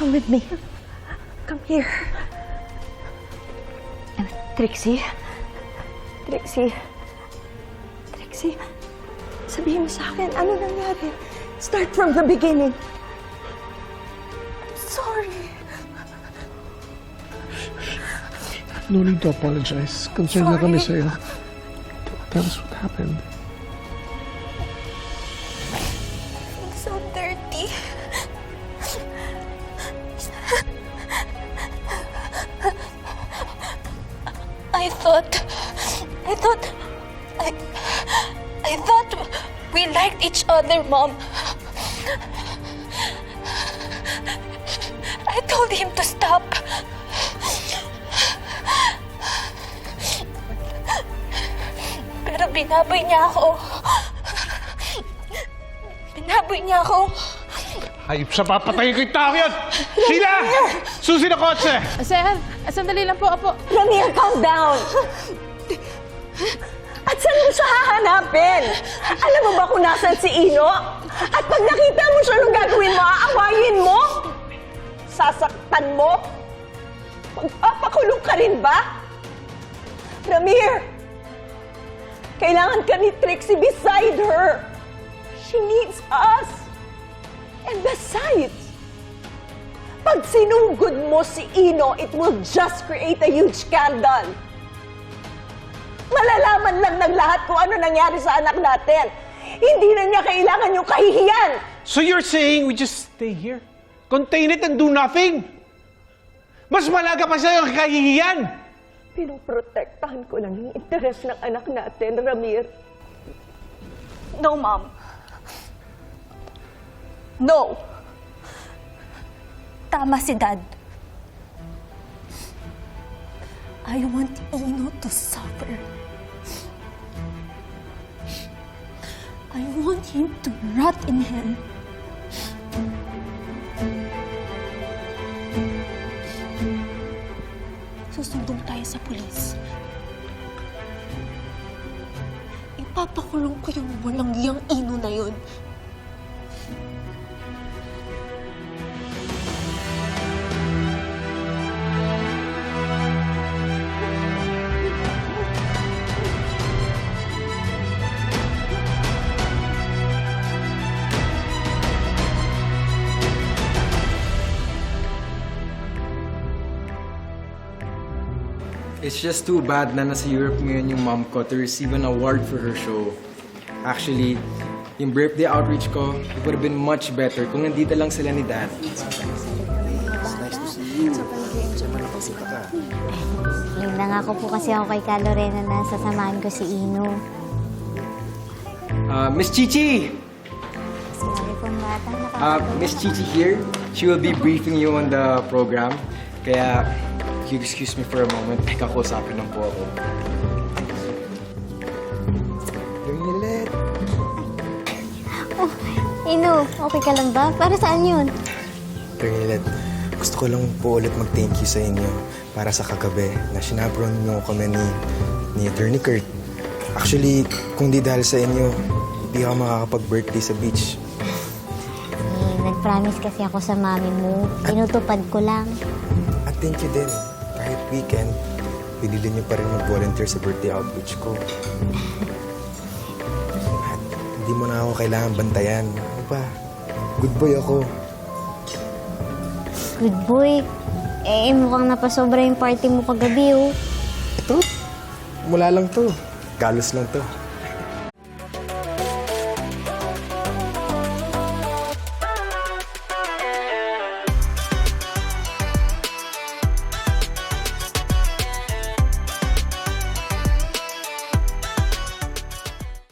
Come with me. Come here. Trixie. Trixie. Trixie. Sabihin mo sa akin, ano nangyari? Start from the beginning. I'm sorry. No need to apologize. Concerned na kami sa'yo. Tell us what happened. I thought, I thought, I, I thought we liked each other, Mom. I told him to stop. Pero binaboy niya ako. Binaboy niya ako. Hayop sa papatayin ko yung tao yan! Sheila! Susi na kotse! Sir, sandali lang po, apo. Ramir, calm down! At saan mo siya hahanapin? Alam mo ba kung nasan si Ino? At pag nakita mo siya, anong gagawin mo? Aawayin mo? Sasaktan mo? Magpapakulong ka rin ba? Ramir! Kailangan ka ni Trixie beside her. She needs us. And besides, pag sinugod mo si Ino, it will just create a huge scandal. Malalaman lang ng lahat kung ano nangyari sa anak natin. Hindi na niya kailangan yung kahihiyan. So you're saying we just stay here? Contain it and do nothing? Mas malaga pa sa'yo ang kahihiyan! Pinoprotektahan ko lang yung interes ng anak natin, Ramir. No, Mom. No. Tama si Dad. I want Ino to suffer. I want him to rot in hell. Susumbong tayo sa pulis. Ipapakulong ko yung walang yang ino na yun. It's just too bad na nasa Europe ngayon yung mom ko to receive an award for her show. Actually, yung birthday outreach ko, it would have been much better kung nandito lang sila ni Dad. Yun lang ako po kasi ako kay Calorena na sasamahan ko si Ino. Uh, Miss Chichi! Sorry pong bata. Uh, Miss Chichi here. She will be briefing you on the program. Kaya, you excuse me for a moment, may kakausapin lang po ako. Yung nilet. Ino, okay ka lang ba? Para saan yun? Pernilet, gusto ko lang po ulit mag-thank you sa inyo para sa kagabi na sinabron niyo kami ni, ni Attorney Kurt. Actually, kung di dahil sa inyo, di ako makakapag-birthday sa beach. Eh, nag-promise kasi ako sa mami mo. Tinutupad ko lang. At thank you din. Weekend, pinili niyo pa rin mag-volunteer sa birthday outreach ko. At hindi mo na ako kailangan bantayan. Ano ba? Good boy ako. Good boy. Eh, mukhang napasobra yung party mo kagabi, oh. Ito, mula lang to. Galos lang to.